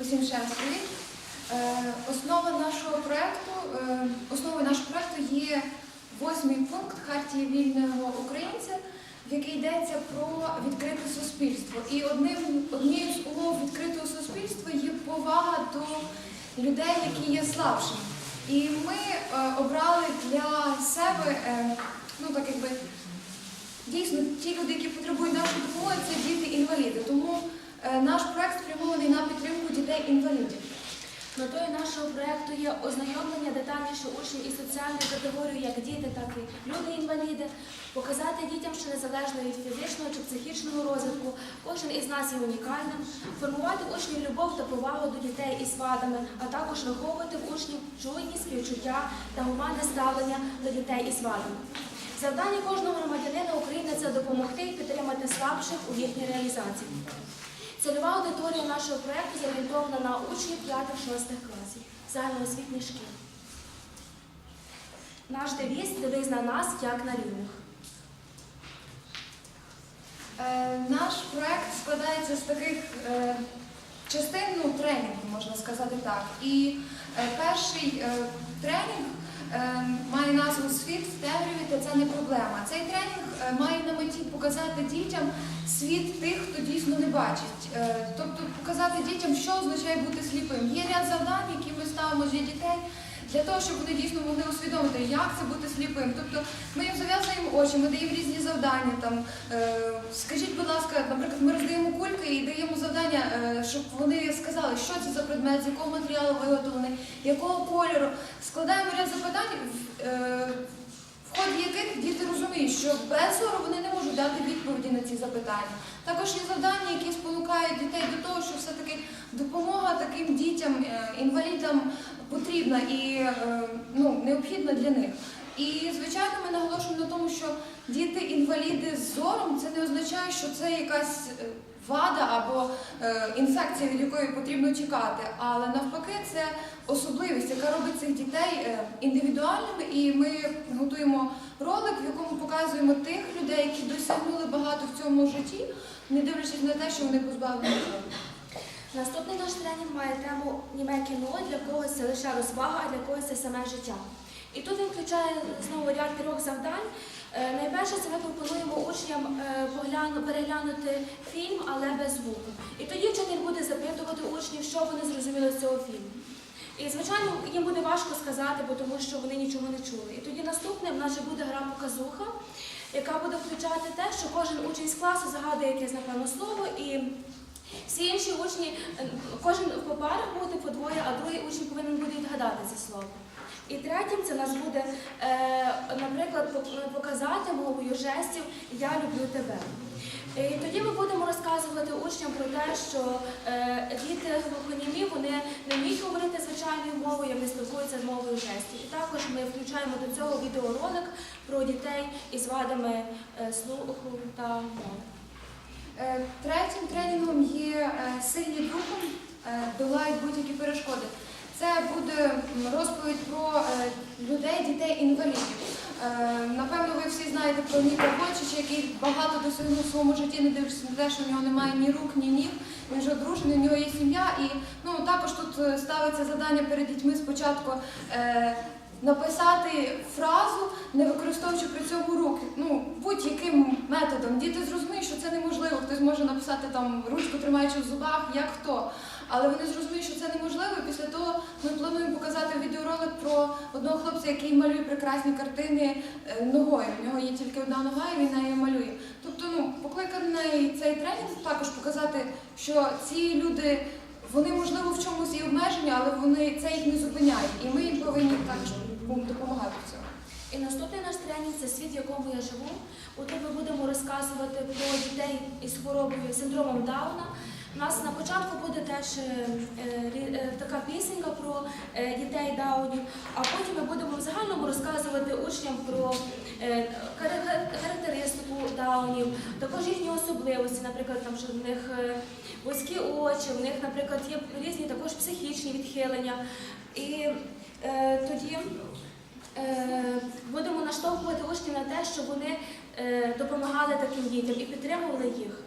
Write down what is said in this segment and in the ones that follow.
Усім ще Основа нашого проекту, е, основою нашого проекту є восьмий пункт Хартії вільного українця, в який йдеться про відкрите суспільство. І одним однією з умов відкритого суспільства є повага до людей, які є слабшими. І ми е, обрали для себе, е, ну так якби дійсно ті люди, які потребують нашої допомоги, це діти-інваліди. Тому наш проект спрямований на підтримку дітей-інвалідів. Метою нашого проєкту є ознайомлення детальніше учнів із соціальною категорією як діти, так і люди-інваліди, показати дітям, що незалежно від фізичного чи психічного розвитку, кожен із нас є унікальним, формувати учнів любов та повагу до дітей із вадами, а також виховувати в учнів чуйність, співчуття та гуманне ставлення до дітей із вадами. Завдання кожного громадянина України це допомогти і підтримати слабших у їхній реалізації. Цільова аудиторія нашого проєкту зорієнтована на учнів 5-6 класів загальноосвітніх шкіл. Наш девіз дивись на нас як на рівних. Е, Наш проект складається з таких е, частин ну, тренінгу, можна сказати так. І е, перший тренінг має назву Світ в темряві та це не проблема. Цей тренінг е, має на меті показати дітям світ тих, хто дійсно не бачить. Е, Тобто показати дітям, що означає бути сліпим. Є ряд завдань, які ми ставимо для дітей. Для того, щоб вони дійсно могли усвідомити, як це бути сліпим. Тобто ми їм зав'язуємо очі, ми даємо різні завдання. Там, е, скажіть, будь ласка, наприклад, ми роздаємо кульки і даємо завдання, е, щоб вони сказали, що це за предмет, з якого матеріалу виготовлений, якого кольору. Складаємо ряд запитань, е, в ході яких діти розуміють, що без зору вони не можуть дати відповіді на ці запитання. Також є завдання, які спонукають дітей до того, що все-таки допомога таким дітям, інвалідам потрібна і е, ну, необхідна для них. І, звичайно, ми наголошуємо на тому, що діти-інваліди з зором це не означає, що це якась е, вада або е, інфекція, від якої потрібно тікати. Але навпаки, це особливість, яка робить цих дітей індивідуальними. І ми готуємо ролик, в якому показуємо тих людей, які досягнули багато в цьому житті, не дивлячись на те, що вони позбавлені зору. Наступний наш тренінг має тему Німе кіно, для когось це лише розвага, а для когось це саме життя. І тут він включає знову ряд трьох завдань. Е, Найперше це ми пропонуємо учням е, переглянути фільм, але без звуку. І тоді вчитель буде запитувати учнів, що вони зрозуміли з цього фільму. І, звичайно, їм буде важко сказати, бо тому що вони нічого не чули. І тоді наступним в нас же буде гра показуха, яка буде включати те, що кожен учень з класу загадує якесь напевно слово і. Всі інші учні, е, кожен по парах буде по двоє, а другий учень повинен буде відгадати це слово. І третім це нас буде, е, наприклад, показати мовою жестів Я люблю тебе. І тоді ми будемо розказувати учням про те, що е, діти глухонімі вони не вміють говорити звичайною мовою, вони спілкуються з мовою жестів. І також ми включаємо до цього відеоролик про дітей із вадами слуху та мови. Е, Третім тренінгом є е, сильні духом, е, долають будь-які перешкоди. Це буде розповідь про людей, дітей-інвалідів. Е, Напевно, ви всі знаєте про Ніка Гончич, який багато досягнув в своєму житті, не дивлячись на те, що в нього немає ні рук, ні ніг. Він вже одружений, в нього є сім'я. І ну, також тут ставиться завдання перед дітьми спочатку. Написати фразу, не використовуючи при цьому руки, ну будь-яким методом. Діти зрозуміють, що це неможливо. Хтось може написати там ручку, тримаючи в зубах, як хто. Але вони зрозуміють, що це неможливо. І після того ми плануємо показати відеоролик про одного хлопця, який малює прекрасні картини е, ногою. У нього є тільки одна нога, і він нею малює. Тобто, ну покликаний цей тренінг також показати, що ці люди. Вони можливо в чомусь і обмежені, але вони це їх не зупиняє. І ми їм повинні допомагати в цьому. І наступний наш тренінг це світ, в якому я живу. У ми будемо розказувати про дітей із хворобою синдромом Дауна. У нас на початку буде теж е, е, е, така пісенька про дітей даунів, а потім ми будемо в загальному розказувати учням про характеристику даунів, також їхні особливості, наприклад, там що в них вузькі очі, в них, наприклад, є різні також психічні відхилення. І е, тоді будемо наштовхувати учнів на те, щоб вони е, допомагали таким дітям і підтримували їх.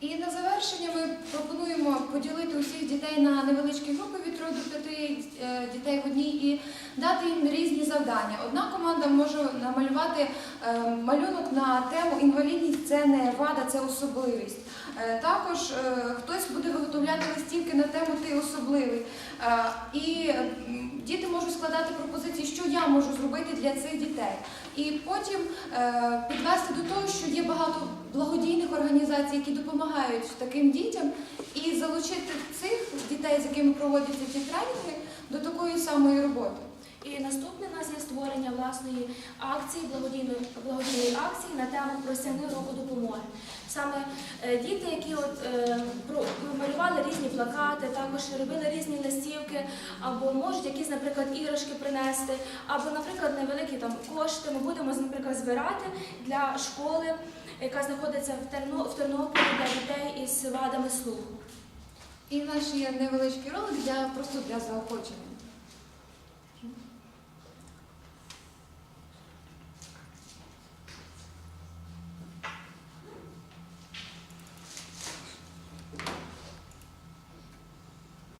І на завершення ми пропонуємо поділити усіх дітей на невеличкі групи від 3 до 5 е, дітей в одній і дати їм різні завдання. Одна команда може намалювати е, малюнок на тему інвалідність це не вада, це особливість. Е, Також е, хтось буде виготовляти листівки на тему ти особливий. Е, І діти можуть складати пропозиції, я можу зробити для цих дітей. І потім е, підвести до того, що є багато благодійних організацій, які допомагають таким дітям, і залучити цих дітей, з якими проводяться ці тренінги, до такої самої роботи. І наступне у нас є створення власної акції, благодійної, благодійної акції на тему просяни року допомоги. Саме е, діти, які от, е, малювали різні плакати, також робили різні листівки, або можуть якісь, наприклад, іграшки принести, або, наприклад, невеликі там кошти ми будемо, наприклад, збирати для школи, яка знаходиться в, Терно, в Тернополі для дітей із вадами слуху. І наш є невеличкий ролик для просто для заохочення.